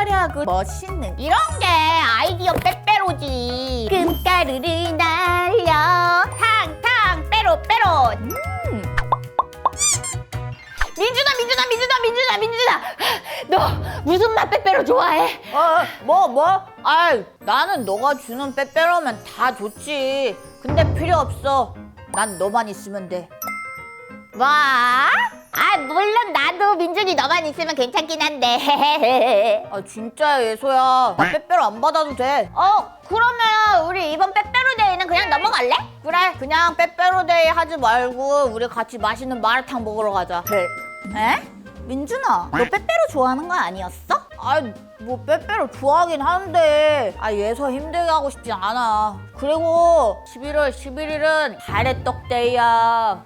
화려하고 멋있는 이런 게 아이디어 빼빼로지. 금가루를 날려 탕탕 빼로 빼로. 음. 민준아 민준아 민준아 민준아 민준아 너 무슨 맛 빼빼로 좋아해? 어, 뭐, 뭐? 아이, 나는 너가 주는 빼빼로면 다 좋지. 근데 필요 없어. 난 너만 있으면 돼. 뭐? 아 물론 나도 민준이 너만 있으면 괜찮긴 한데 아, 진짜 예소야. 나 빼빼로 안 받아도 돼. 어 그러면 우리 이번 빼빼로 데이는 그냥 넘어갈래? 그래, 그냥 빼빼로 데이 하지 말고 우리 같이 맛있는 마라탕 먹으러 가자. 그래 에? 민준아, 너 빼빼로 좋아하는 거 아니었어? 아, 뭐 빼빼로 좋아하긴 하는데 아 예서 힘들게 하고 싶진 않아. 그리고 11월 11일은 가래떡 데이야.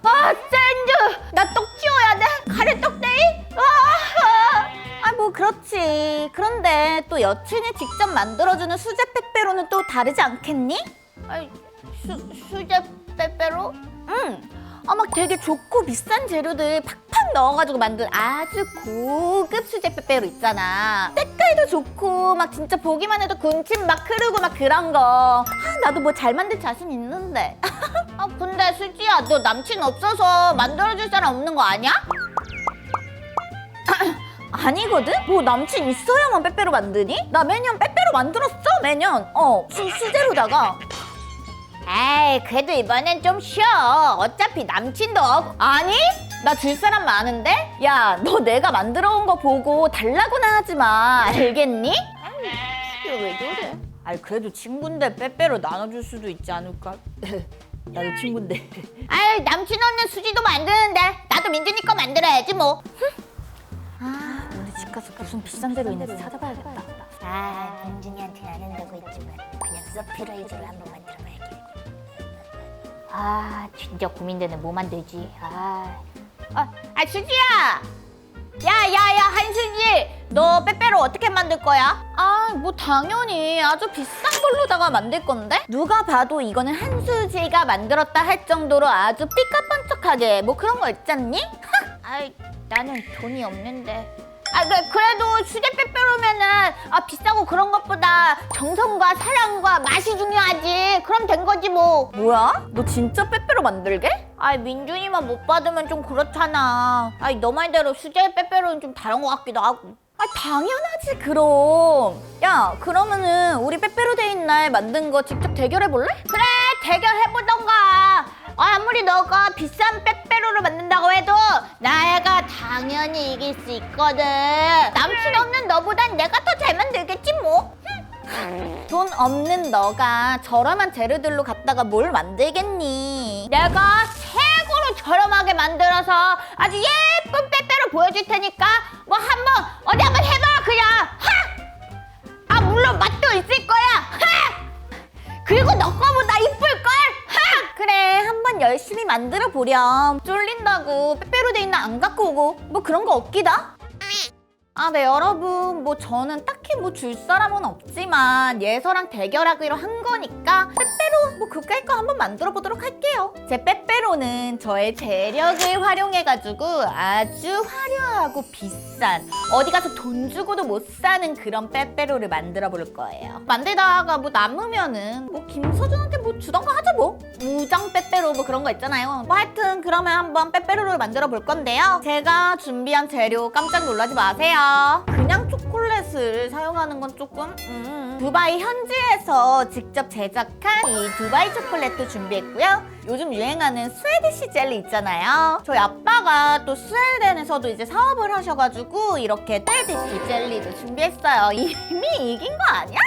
아 샌드 나 떡 치워야 돼? 가래떡 데이? 아 아, 뭐 그렇지. 그런데 또 여친이 직접 만들어주는 수제 빼빼로는 또 다르지 않겠니? 아이, 수, 수제 빼빼로? 응. 아, 막 되게 좋고 비싼 재료들 팍팍 넣어가지고 만든 아주 고급 수제 빼빼로 있잖아. 색깔도 좋고 막 진짜 보기만 해도 군침 막 흐르고 막 그런 거. 아, 나도 뭐 잘 만들 자신 있는데. 아 근데 수지야 너 남친 없어서 만들어줄 사람 없는 거 아니야? 아니거든? 뭐 남친 있어야만 빼빼로 만드니? 나 매년 빼빼로 만들었어, 매년. 어, 수, 수제로다가. 에이 그래도 이번엔 좀 쉬어 어차피 남친도 없 아니? 나 줄 사람 많은데? 야, 너 내가 만들어 온 거 보고 달라고나 하지 마. 알겠니? 왜 저래? 아니, 그래도 친구인데 빼빼로 나눠줄 수도 있지 않을까? 나도 친구인데. 아이 남친 없는 수지도 만드는데 나도 민준이 거 만들어야지 뭐 아, 오늘 집 가서 무슨 비싼 재료 있는지 찾아봐야겠다. 아, 민준이한테는 안 한다고 했지만 그냥 서프라이즈로 한번 만들어봐야겠다. 아, 진짜 고민되네. 뭐 만들지? 아, 아, 아 수지야! 야, 야, 야, 한수지! 너 빼빼로 어떻게 만들 거야? 아, 뭐 당연히 아주 비싼 걸로다가 만들 건데? 누가 봐도 이거는 한수지가 만들었다 할 정도로 아주 삐까뻔쩍하게 뭐 그런 거 있잖니? 아이, 나는 돈이 없는데. 아, 그, 그래도 수제 빼빼로면은 아, 비싸고 그런 것보다 정성과 사랑과 맛이 중요하지. 그럼 된 거지 뭐. 뭐야? 너 진짜 빼빼로 만들게? 아, 민준이만 못 받으면 좀 그렇잖아. 아, 너 말대로 수제 빼빼로는 좀 다른 것 같기도 하고. 아 당연하지 그럼 야 그러면은 우리 빼빼로 데이 날 만든 거 직접 대결해 볼래? 그래, 대결해보던가. 아, 아무리 너가 비싼 빼빼로를 만든다고 해도 나애가 당연히 이길 수 있거든. 남친 없는 너보단 내가 더 잘 만들겠지 뭐. 돈 없는 너가 저렴한 재료들로 갖다가 뭘 만들겠니? 내가 최고로 저렴하게 만들어서 아주 예쁜 빼빼로 보여줄 테니까 뭐 한번 어디 한번 해봐 그냥 하! 아 물론 맛도 있을 거야 하! 그리고 너 거보다 이쁠 걸 하! 그래 한번 열심히 만들어 보렴 쫄린다고 빼빼로 데이 날안 갖고 오고 뭐 그런 거 없기다? 아, 네, 여러분. 뭐, 저는 딱히 뭐 줄 사람은 없지만, 예서랑 대결하기로 한 거니까, 빼빼로, 뭐, 그까이 거 한번 만들어 보도록 할게요. 제 빼빼로는 저의 재력을 활용해가지고 아주 화려하고 비싼, 어디 가서 돈 주고도 못 사는 그런 빼빼로를 만들어 볼 거예요. 만들다가 뭐 남으면은, 뭐, 김서준한테 뭐 주던가 하죠, 뭐. 무장 빼빼로 뭐 그런 거 있잖아요. 뭐, 하여튼, 그러면 한번 빼빼로를 만들어 볼 건데요. 제가 준비한 재료 깜짝 놀라지 마세요. 그냥 초콜릿을 사용하는 건 조금 음, 두바이 현지에서 직접 제작한 이 두바이 초콜릿도 준비했고요. 요즘 유행하는 스웨디시 젤리 있잖아요. 저희 아빠가 또 스웨덴에서도 이제 사업을 하셔가지고 이렇게 스웨디시 젤리도 준비했어요. 이미 이긴 거 아니야?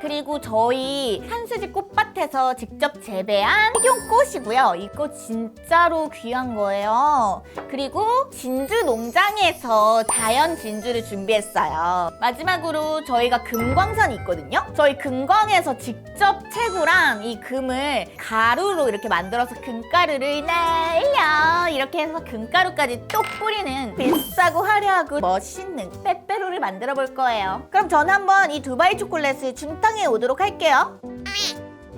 그리고 저희 한수지 꽃밭에서 직접 재배한 식용꽃이고요. 이 꽃 진짜로 귀한 거예요. 그리고 진주 농장에서 자연 진주를 준비했어요. 마지막으로 저희가 금광산이 있거든요. 저희 금광에서 직접 채구랑 이 금을 가루로 이렇게 만들어서 금가루를 날려 이렇게 해서 금가루까지 똑 뿌리는 비싸고 화려하고 멋있는 빼빼로를 만들어 볼 거예요. 그럼 저는 한번 이 두바이 초콜릿 을 중탕해 오도록 할게요.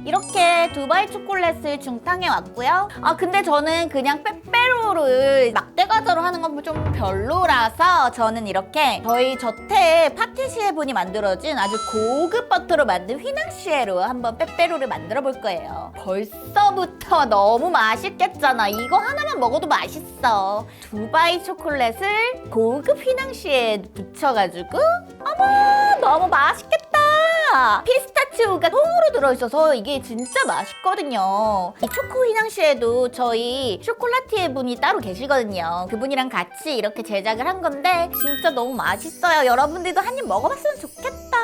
이렇게 두바이 초콜릿을 중탕해 왔고요. 아 근데 저는 그냥 빼빼로를 막대 과자로 하는 건 좀 별로라서 저는 이렇게 저희 저택 파티시에 분이 만들어진 아주 고급 버터로 만든 휘낭시에로 한번 빼빼로를 만들어 볼 거예요. 벌써부터 너무 맛있겠잖아. 이거 하나만 먹어도 맛있어. 두바이 초콜릿을 고급 휘낭시에 붙여가지고 어머 너무 맛있겠다. 피스타치오가 통으로 들어있어서 이게 진짜 맛있거든요. 이 초코 휘낭시에도 저희 쇼콜라티에 분이 따로 계시거든요. 그분이랑 같이 이렇게 제작을 한 건데 진짜 너무 맛있어요. 여러분들도 한 입 먹어봤으면 좋겠다.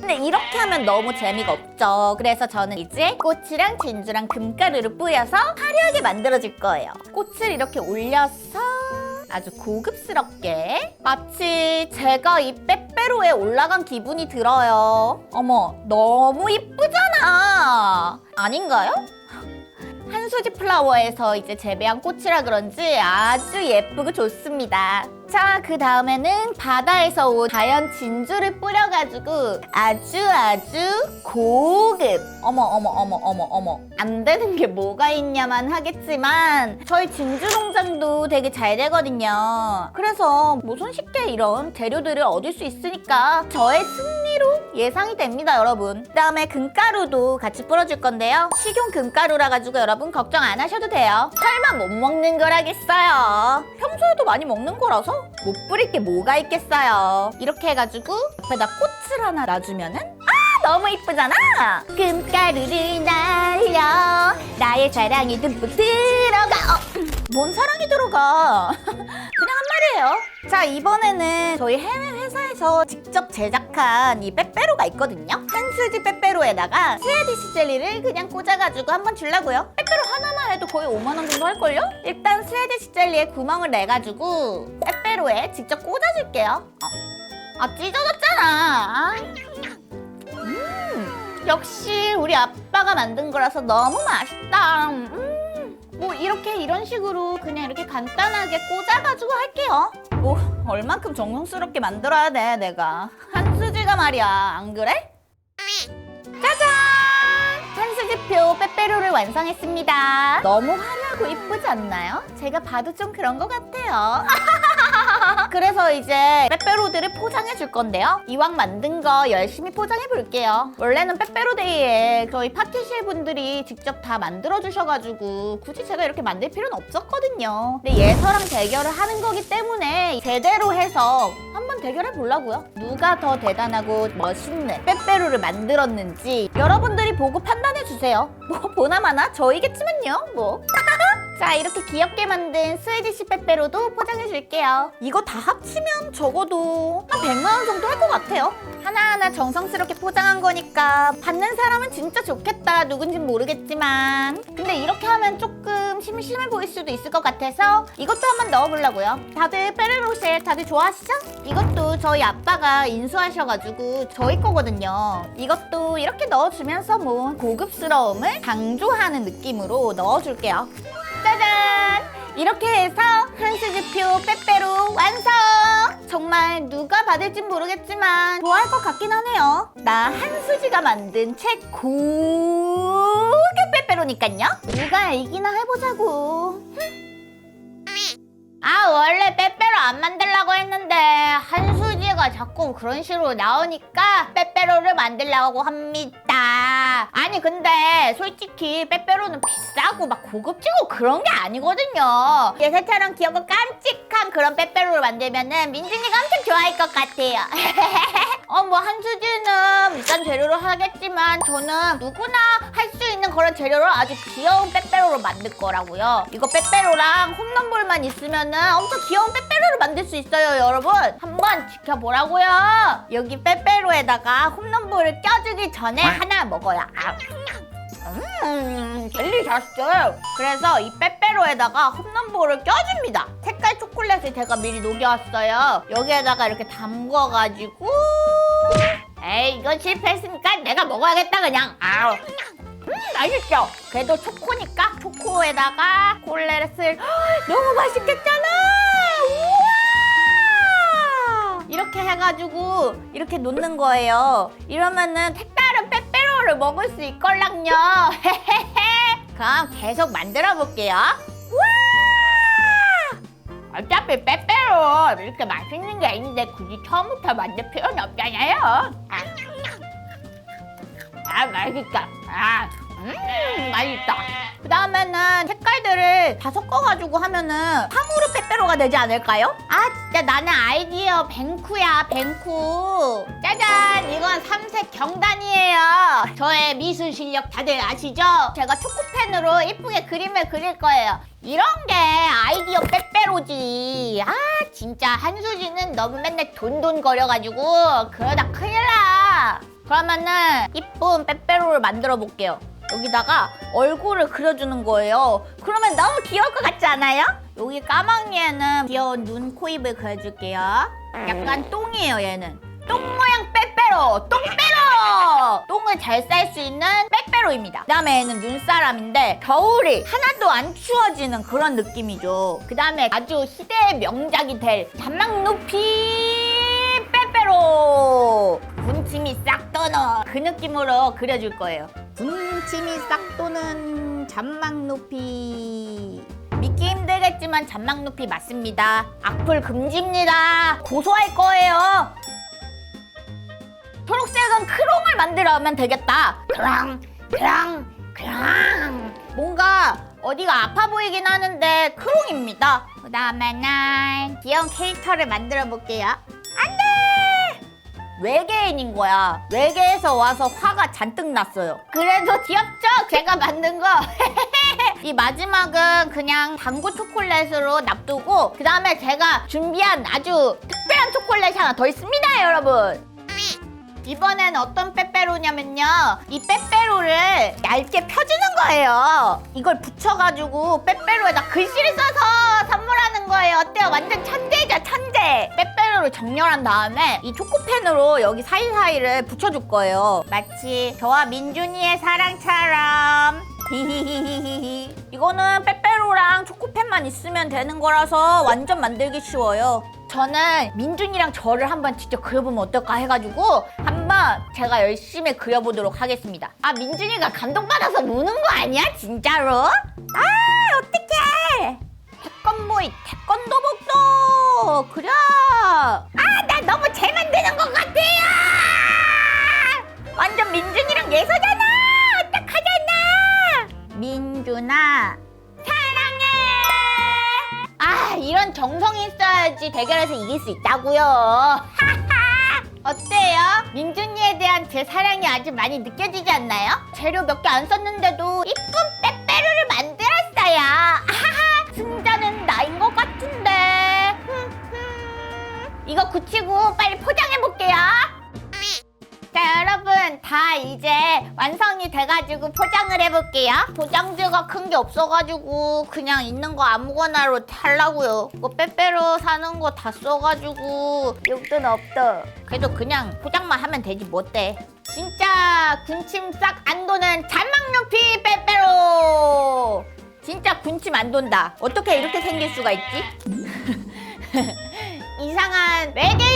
근데 이렇게 하면 너무 재미가 없죠. 그래서 저는 이제 꽃이랑 진주랑 금가루를 뿌려서 화려하게 만들어줄 거예요. 꽃을 이렇게 올려서 아주 고급스럽게 마치 제가 이 빼빼 로에 올라간 기분이 들어요. 어머, 너무 이쁘잖아. 아닌가요? 한수지 플라워에서 이제 재배한 꽃이라 그런지 아주 예쁘고 좋습니다. 자, 그 다음에는 바다에서 온 자연 진주를 뿌려가지고 아주 아주 고급. 어머, 어머, 어머, 어머, 어머. 안 되는 게 뭐가 있냐만 하겠지만 저희 진주 농장도 되게 잘 되거든요. 그래서 뭐 손쉽게 이런 재료들을 얻을 수 있으니까 저의 승리로 예상이 됩니다, 여러분. 그 다음에 금가루도 같이 뿌려줄 건데요. 식용 금가루라 가지고 여러분 걱정 안 하셔도 돼요. 설마 못 먹는 거라겠어요. 평소에도 많이 먹는 거라서 못 뿌릴 게 뭐가 있겠어요. 이렇게 해가지고 옆에다 꽃을 하나 놔주면은 아 너무 이쁘잖아. 금가루를 날려 나의 사랑이 듬뿍 들어가. 어, 뭔 사랑이 들어가? 그냥 한 말이에요. 자 이번에는 저희 해외 회사에서 직접 제작한 이 빼빼로가 있거든요. 한수지 빼빼로에다가 스웨디시 젤리를 그냥 꽂아가지고 한번 주려고요. 빼빼로 하나만 해도 거의 5만 원 정도 할걸요? 일단 스웨디시 젤리에 구멍을 내가지고 빼빼로에 직접 꽂아줄게요. 어. 아 찢어졌잖아. 아. 음, 역시 우리 아빠가 만든 거라서 너무 맛있다. 음, 뭐 이렇게 이런 식으로 그냥 이렇게 간단하게 꽂아가지고 할게요. 뭐 얼만큼 정성스럽게 만들어야 돼 내가 한수지가 말이야 안 그래? 짜잔! 한수지표 빼빼로를 완성했습니다. 너무 화려하고 이쁘지 않나요? 제가 봐도 좀 그런 것 같아요. 그래서 이제 빼빼로들을 포장해 줄 건데요. 이왕 만든 거 열심히 포장해 볼게요. 원래는 빼빼로데이에 저희 파티시에 분들이 직접 다 만들어 주셔가지고 굳이 제가 이렇게 만들 필요는 없었거든요. 근데 예서랑 대결을 하는 거기 때문에 제대로 해서 한번 대결해 보려고요. 누가 더 대단하고 멋있는 빼빼로를 만들었는지 여러분들이 보고 판단해 주세요. 뭐 보나마나 저이겠지만요. 뭐. 자 이렇게 귀엽게 만든 스웨디시 빼빼로도 포장해 줄게요. 이거 다 합치면 적어도 한 100만 원 정도 할 것 같아요. 하나하나 정성스럽게 포장한 거니까 받는 사람은 진짜 좋겠다. 누군진 모르겠지만. 근데 이렇게 하면 조금 심심해 보일 수도 있을 것 같아서 이것도 한번 넣어보려고요. 다들 페르로쉐 다들 좋아하시죠? 이것도 저희 아빠가 인수하셔가지고 저희 거거든요. 이것도 이렇게 넣어주면서 뭐 고급스러움을 강조하는 느낌으로 넣어줄게요 짜잔! 이렇게 해서 한수지표 빼빼로 완성! 정말 누가 받을진 모르겠지만 좋아할 것 같긴 하네요. 나 한수지가 만든 최고급 빼빼로니깐요. 누가 이기나 해보자고. 아 원래 빼빼로 안 만들려고 했는데 한수지가 자꾸 그런 식으로 나오니까 빼빼로를 만들려고 합니다. 아 니 근데 솔직히 빼빼로는 비싸고 막 고급지고 그런 게 아니거든요. 예사처럼 귀엽고 깜찍한 그런 빼빼로를 만들면은 민준이가 엄청 좋아할 것 같아요. 어 뭐 한수지는 비싼 재료로 하겠지만 저는 누구나 할 수 있는 그런 재료로 아주 귀여운 빼빼로를 만들 거라고요. 이거 빼빼로랑 홈런볼만 있으면은 엄청 귀여운 빼빼로를 만들 수 있어요, 여러분. 한번 지켜보라고요. 여기 빼빼로에다가 홈런볼을 껴주기 전에 하나 먹어요. 아. 음, 젤리셨어요. 그래서 이 빼빼로에다가 홈런볼을 껴줍니다. 색깔 초콜릿을 제가 미리 녹여왔어요. 여기에다가 이렇게 담궈가지고 에이 이건 실패했으니까 내가 먹어야겠다 그냥. 아우. 음 맛있죠? 그래도 초코니까 초코에다가 콜레렛을 너무 맛있겠잖아! 우와! 이렇게 해가지고 이렇게 놓는 거예요. 이러면은 색다른 빼빼 빼빼로를 먹을 수 있걸랑요. 그럼 계속 만들어 볼게요. 와! 어차피 빼빼로 이렇게 맛있는 게 있는데 굳이 처음부터 만들 필요는 없잖아요. 아, 아 맛있다. 아, 음, 맛있다. 그 다음에는 색깔들을 다 섞어가지고 하면은 탕후루 빼빼로가 되지 않을까요? 아 진짜 나는 아이디어 뱅쿠야 뱅쿠 짜잔 이건 삼색 경단이에요 저의 미술 실력 다들 아시죠? 제가 초코펜으로 이쁘게 그림을 그릴 거예요 이런 게 아이디어 빼빼로지 아 진짜 한수지는 너무 맨날 돈돈 거려가지고 그러다 큰일 나 그러면은 이쁜 빼빼로를 만들어 볼게요. 여기다가 얼굴을 그려주는 거예요. 그러면 너무 귀여울 것 같지 않아요? 여기 까망이에는 귀여운 눈, 코, 입을 그려줄게요. 약간 똥이에요, 얘는. 똥 모양 빼빼로! 똥빼로! 똥을 잘 쌀 수 있는 빼빼로입니다. 그 다음에 얘는 눈사람인데 겨울이 하나도 안 추워지는 그런 느낌이죠. 그 다음에 아주 시대의 명작이 될 잔망 높이 빼빼로! 군침이 싹 도는 그 느낌으로 그려줄 거예요. 군침이 싹 도는 잔망 높이. 믿기 힘들겠지만 잔망 높이 맞습니다. 악플 금지입니다. 고소할 거예요. 초록색은 크롱을 만들어 오면 되겠다. 크랑, 크랑, 크랑. 뭔가 어디가 아파 보이긴 하는데 크롱입니다. 그 다음에는 귀여운 캐릭터를 만들어 볼게요. 외계인인 거야. 외계에서 와서 화가 잔뜩 났어요. 그래도 귀엽죠? 제가 만든 거 이 마지막은 그냥 당구 초콜릿으로 놔두고 그 다음에 제가 준비한 아주 특별한 초콜릿이 하나 더 있습니다, 여러분. 이번엔 어떤 빼빼로냐면요. 이 빼빼로를 얇게 펴주는 거예요. 이걸 붙여가지고 빼빼로에다 글씨를 써서 선물하는 거예요. 어때요? 완전 천재죠, 천재. 빼빼로를 정렬한 다음에 이 초코펜으로 여기 사이사이를 붙여줄 거예요. 마치 저와 민준이의 사랑처럼. 히히히히히. 이거는 빼빼로랑 초코펜만 있으면 되는 거라서 완전 만들기 쉬워요. 저는 민준이랑 저를 한번 직접 그려보면 어떨까 해가지고 한번 제가 열심히 그려보도록 하겠습니다. 아 민준이가 감동받아서 우는 거 아니야 진짜로? 아 어떡해 예서잖아! 어떡하잖아 민준아 사랑해! 아 이런 정성이 있어야지 대결에서 이길 수 있다고요. 어때요? 민준이에 대한 제 사랑이 아주 많이 느껴지지 않나요? 재료 몇 개 안 썼는데도 이쁜 빼빼로를 만들었어요. 아하하! 승자는 나인 것 같은데. 이거 굳히고 빨리 포장해 볼게요. 자 여러분 다 이제 완성이 돼가지고 포장을 해볼게요. 포장지가 큰 게 없어가지고 그냥 있는 거 아무거나로 하려고요. 이거 빼빼로 사는 거 다 써가지고. 용돈 없다 그래도 그냥 포장만 하면 되지 뭐 어때? 진짜 군침 싹 안 도는 잔망 높이 빼빼로! 진짜 군침 안 돈다. 어떻게 이렇게 생길 수가 있지? 이상한 빼빼로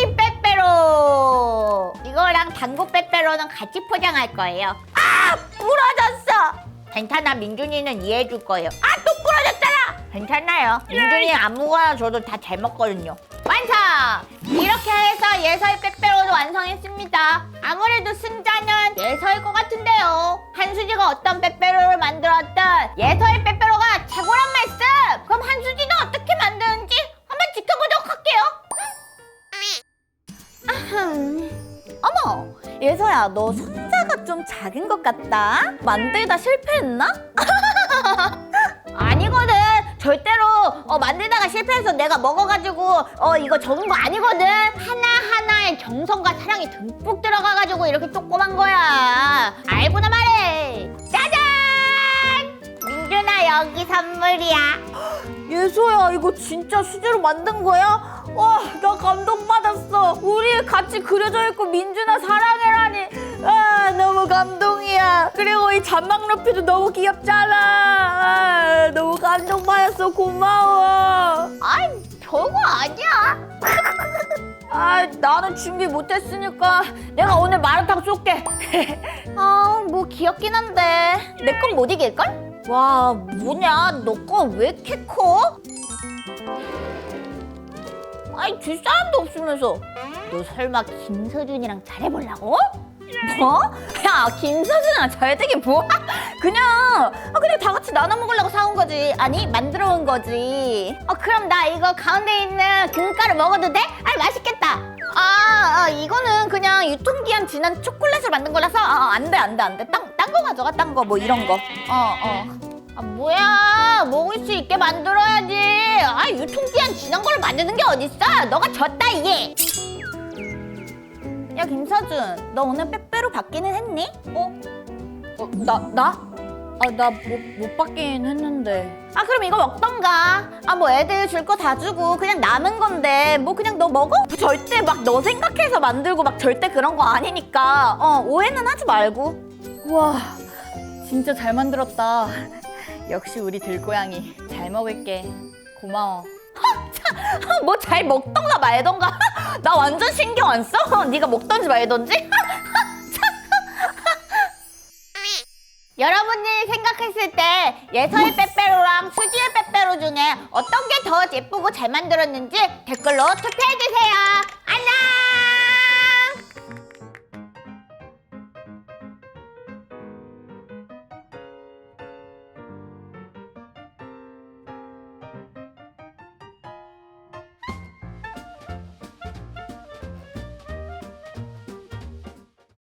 당구 빼빼로는 같이 포장할 거예요. 아 부러졌어! 괜찮아 민준이는 이해해 줄 거예요. 아 또 부러졌잖아! 괜찮아요. 민준이 아무거나 줘도 다 잘 먹거든요. 완성! 이렇게 해서 예서의 빼빼로도 완성했습니다. 아무래도 승자는 예서일 것 같은데요. 한수지가 어떤 빼빼로를 만들었든 예서의 빼빼로가 최고란 말씀! 그럼 한수지는 어떻게 만드는지 한번 지켜보도록 할게요. 아흠. 예서야, 너 손자가 좀 작은 것 같다. 만들다 실패했나? 아니거든. 절대로 어, 만들다가 실패해서 내가 먹어가지고 어 이거 적은 거 아니거든. 하나 하나의 정성과 사랑이 듬뿍 들어가가지고 이렇게 조그만 거야. 알고나 말해. 짜잔! 민준아 여기 선물이야. 예서야 이거 진짜 수제로 만든 거야? 와나 우리 같이 그려져 있고 민준아 사랑해라니 아 너무 감동이야 그리고 이 잔망 루피도 너무 귀엽잖아 아, 너무 감동받았어 고마워 아이 별거 아니야 아, 나는 준비 못했으니까 내가 오늘 마라탕 쏠게. 아, 뭐 귀엽긴 한데 내 건 못 이길걸? 와, 뭐냐? 너 거 왜 이렇게 커? 아니, 줄 사람도 없으면서 너 설마 김서준이랑 잘해보려고? 뭐? 야, 김서준이랑 잘되게 뭐야? 그냥, 아, 그냥 다 같이 나눠 먹으려고 사온 거지. 아니, 만들어 온 거지. 어 그럼 나 이거 가운데 있는 금가루 먹어도 돼? 아 맛있겠다. 아, 아, 이거는 그냥 유통기한 지난 초콜릿을 만든 거라서 아, 안 돼, 안 돼, 안 돼. 딴, 딴거 가져가, 딴 거, 뭐 이런 거. 어, 어. 아 뭐야 먹을 수 있게 만들어야지. 아 유통기한 지난 걸로 만드는 게 어딨어? 너가 졌다 이게. 야, 김서준, 너 오늘 빼빼로 받기는 했니? 어? 어, 나, 나? 아, 나 못, 못 받긴 했는데. 아, 그럼 이거 먹던가. 아, 뭐 애들 줄 거 다 주고 그냥 남은 건데, 뭐 그냥 너 먹어? 절대 막 너 생각해서 만들고 막 절대 그런 거 아니니까. 어, 오해는 하지 말고. 우와, 진짜 잘 만들었다. 역시 우리 들고양이. 잘 먹을게. 고마워. 뭐 잘 먹던가 말던가. 나 완전 신경 안 써. 네가 먹던지 말던지. 여러분들이 생각했을 때 예서의 빼빼로랑 수지의 빼빼로 중에 어떤 게 더 예쁘고 잘 만들었는지 댓글로 투표해주세요. 안녕!